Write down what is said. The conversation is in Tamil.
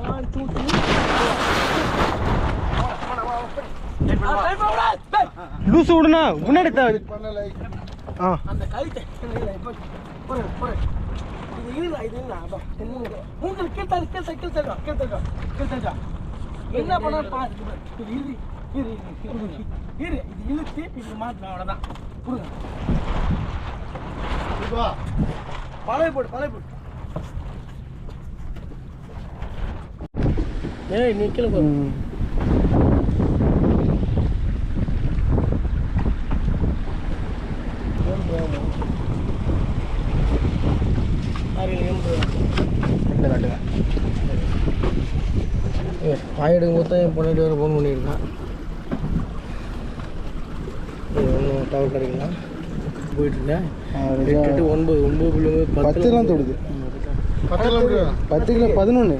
ஒன் டூ த்ரீ லூசு விடுண்ணா முன்னாடி ஆ. அந்த கழுத்தை போடு, போடு. இது இல்ல, இது இல்ல, அதோ, என்னங்க. உங்களுக்கு கீழ்த்தாரு, கீழ்த்தாரு, கீழ்த்தாரு, கீழ்த்தாரு, கீழ்த்தாரு. என்ன பண்ண பாரு இது இரு இரு இரு, இரு இது இழுத்து இது மாற்றணும் அவ்வளோதான் கொடுங்க. பழைய போடு பழைய போடு. ஏய் நீ கீழே போ. ம். கட்டு கட்டுங்க. ஆயிடுங்க மொத்தம் என் பொண்ணாடி வர ஃபோன் பண்ணியிருக்கான் ஒன்றும் டவர் கிடைக்கலாம் போயிட்டுருக்கேன் எட்டு ஒன்பது ஒன்பது புள்ளி பத்துலாம் தொடுது. பத்து கிலோ பதினொன்று